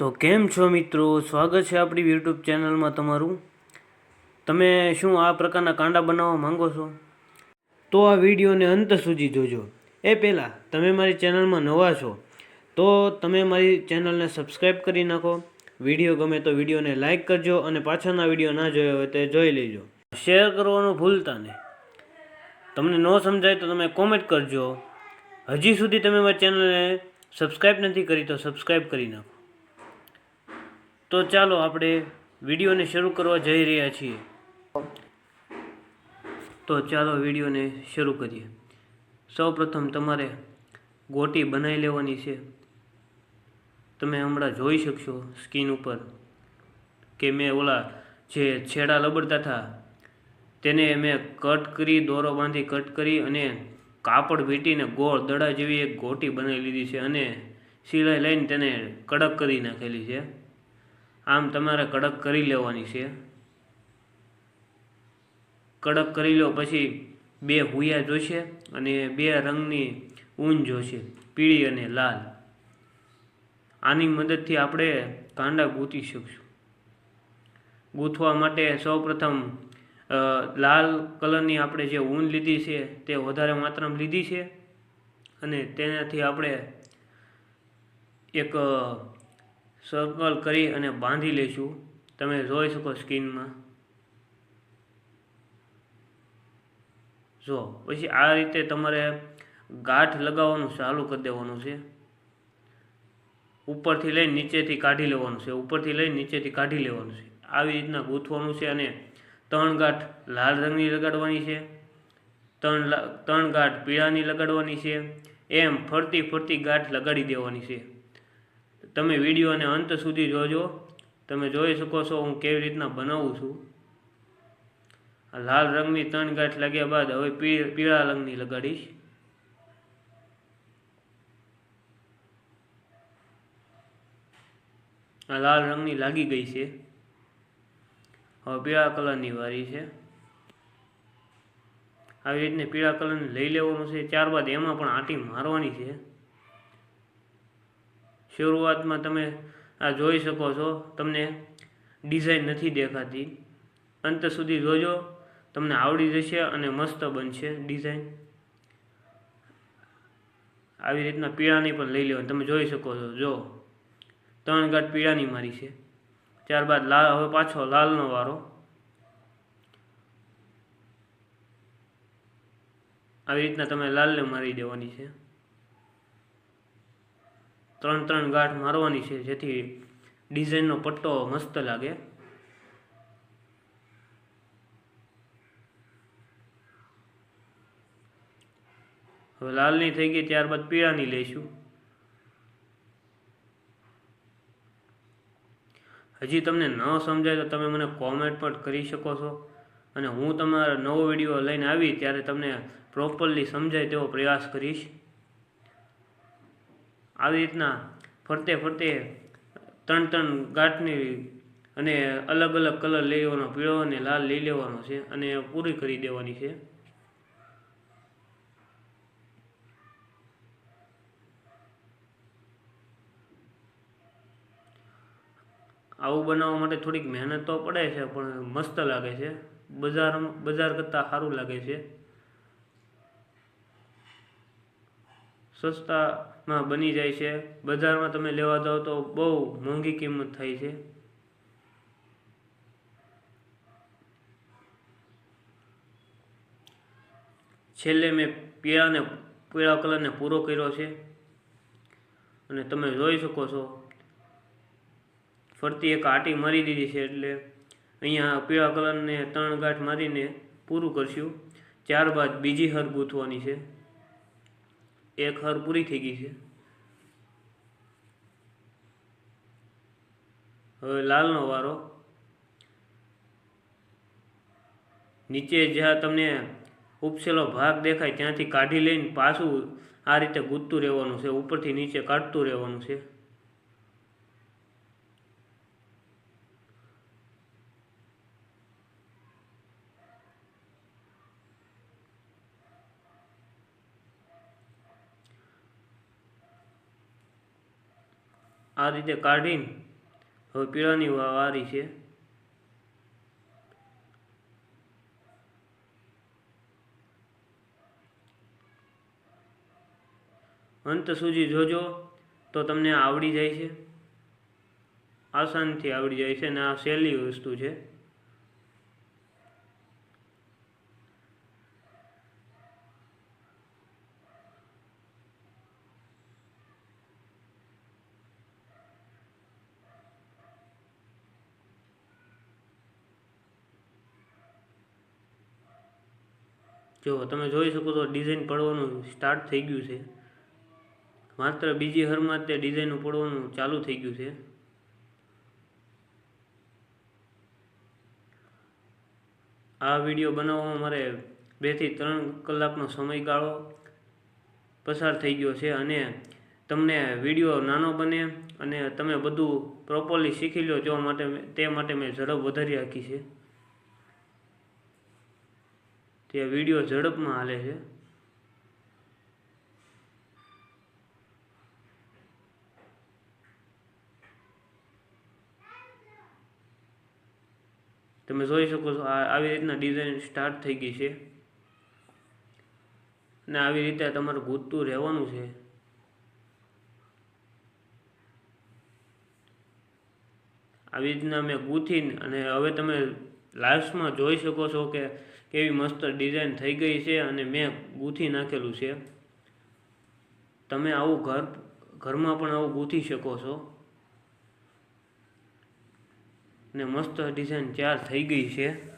તો કેમ છો મિત્રો? સ્વાગત છે આપણી યુટ્યુબ ચેનલમાં તમારું. તમે શું આ પ્રકારના કાંડા બનાવવા માંગો છો? તો આ વિડીયોને અંત સુધી જોજો. એ પહેલાં, તમે મારી ચેનલમાં નવા છો, તો તમે મારી ચેનલને સબસ્ક્રાઈબ કરી નાખો. વીડિયો ગમે તો વિડીયોને લાઈક કરજો અને પાછળના વીડિયો ના જોયો હોય તે જોઈ લેજો. શેર કરવાનું ભૂલતા નહીં. તમને ન સમજાય તો તમે કોમેન્ટ કરજો. હજી સુધી તમે મારી ચેનલને સબસ્ક્રાઈબ નથી કરી તો સબસ્ક્રાઈબ કરી નાખો. તો ચાલો આપણે વિડીયોને શરૂ કરવા જઈ રહ્યા છીએ. તો ચાલો વિડીયોને શરૂ કરીએ. સૌપ્રથમ તમારે ગોટી બનાવી લેવાની છે. તમે હમણાં જોઈ શકશો સ્કીન ઉપર કે મેં ઓલા જે છેડા લબડતા હતા, તેને મેં કટ કરી, દોરો બાંધી કટ કરી અને કાપડ વીંટીને ગોળ દડા જેવી એક ગોટી બનાવી લીધી છે અને સિલાઈ લઈને તેને કડક કરી નાખેલી છે. આમ તમારે કડક કરી લેવાની છે. કડક કરી લો, પછી બે હુયા જોશે અને બે રંગની ઊન જોશે, પીળી અને લાલ. આની મદદથી આપણે કાંડા ગૂંથી શકશું. ગૂંથવા માટે સૌપ્રથમ લાલ કલરની આપણે જે ઊન લીધી છે તે વધારે માત્રામાં લીધી છે અને તેનાથી આપણે એક સર્કલ કરી અને બાંધી લઈશું તમે જોઈ શકો સ્કીનમાં. જો, પછી આ રીતે તમારે ગાંઠ લગાવવાનું ચાલુ કરી દેવાનું છે. ઉપરથી લઈ નીચેથી કાઢી લેવાનું છે. ઉપરથી લઈ નીચેથી કાઢી લેવાનું છે. આવી રીતના ગૂંથવાનું છે અને ત્રણ ગાંઠ લાલ રંગની લગાડવાની છે. ત્રણ ત્રણ ગાંઠ પીળાની લગાડવાની છે. એમ ફરતી ફરતી ગાંઠ લગાડી દેવાની છે. તમે વિડીયોને અંત સુધી જોજો. તમે જોઈ શકો છો હું કેવી રીતના બનાવું છું. આ લાલ રંગની ત્રણ ગાંઠ લાગ્યા બાદ હવે પીળા રંગની લગાડીશ. આ લાલ રંગની લાગી ગઈ છે. હવે પીળા કલરની વારી છે. આવી રીતને પીળા કલરને લઈ લેવાનું છે. ત્યારબાદ એમાં પણ આંટી મારવાની છે. શરૂઆતમાં તમે આ જોઈ શકો છો, તમને ડિઝાઇન નથી દેખાતી. અંત સુધી જોજો, તમને આવડી જશે અને મસ્ત બનશે ડિઝાઇન આવી રીતના પીળાની પણ લઈ લેવાની, તમે જોઈ શકો છો, જો. ત્રણ ગાંઠ પીળાની મારી છે. ત્યારબાદ લાલ, હવે પાછો લાલનો વારો. આવી રીતના તમે લાલને મારી દેવાની છે. ત્રણ ત્રણ ગાંઠ મારવાની છે, જેથી ડિઝાઇનનો પટ્ટો મસ્ત લાગે. હવે લાલની થઈ ગઈ, ત્યારબાદ પીળાની લઈશું. હજી તમને ન સમજાય તો તમે મને કોમેન્ટ પણ કરી શકો છો. અને હું તમારો નવો વીડિયો લઈને આવી ત્યારે તમને પ્રોપરલી સમજાય તેવો પ્રયાસ કરીશ. આવી રીતના ફરતે ફરતે ત્રણ ત્રણ ગાંઠની અને અલગ અલગ કલર લઈ લેવાનો, પીળો અને લાલ લઈ લેવાનો છે અને પૂરી કરી દેવાની છે. આવું બનાવવા માટે થોડીક મહેનત તો પડે છે, પણ મસ્ત લાગે છે. બજાર બજાર કરતાં સારું લાગે છે. સસ્તામાં બની જાય છે. બજારમાં તમે લેવા જાઓ તો બહુ મોંઘી કિંમત થાય છે. છેલ્લે મેં પીળાને, પીળા કલરને પૂરો કર્યો છે. અને તમે જોઈ શકો છો. ફરતી એક આટી મારી દીધી છે એટલે અહીંયા પીળા કલરને ત્રણ ગાંઠ મારીને પૂરું કરશું. ત્યારબાદ બીજી હર ગૂંથવાની છે. એક હર પૂરી થઈ ગઈ છે. હવે લાલનો વારો. નીચે જ્યાં તમને ઉપસેલો ભાગ દેખાય ત્યાંથી કાઢી લઈને પાછું આ રીતે ગૂંથતું રહેવાનું છે. ઉપરથી નીચે કાઢતું રહેવાનું છે. આ રીતે કાઢીને હવે પીળાની વારી છે. અંત સુધી જોજો તો તમને આવડી જાય છે. આસાનથી આવડી જાય છે અને આ સહેલી વસ્તુ છે. જો તમે જોઈ શકો તો ડિઝાઇન પડવાનું સ્ટાર્ટ થઈ ગયું છે. માત્ર બીજી હરમાં તે ડિઝાઇન પડવાનું ચાલુ થઈ ગયું છે. આ વીડિયો બનાવવામાં મારે બેથી ત્રણ કલાકનો સમયગાળો પસાર થઈ ગયો છે અને તમને વીડિયો નાનો બને અને તમે બધું પ્રોપરલી શીખી લો જો માટે તે માટે મેં ઝડપ વધારી રાખી છે. તે વીડિયો ઝડપમાં હાલે છે. તમે જોઈ શકો છો આવી રીતના ડિઝાઇન સ્ટાર્ટ થઈ ગઈ છે. અને આવી રીતે તમારે ગૂંથતું રહેવાનું છે. આવી રીતના મેં ગૂંથીને અને હવે તમે લાસ્ટમાં જોઈ શકો છો કે કેવી મસ્ત ડિઝાઇન થઈ ગઈ છે અને મેં ગૂંથી નાખેલું છે. તમે આવું ઘર, ઘરમાં પણ આવું ગૂંથી શકો છો. ને મસ્ત ડિઝાઇન તૈયાર થઈ ગઈ છે.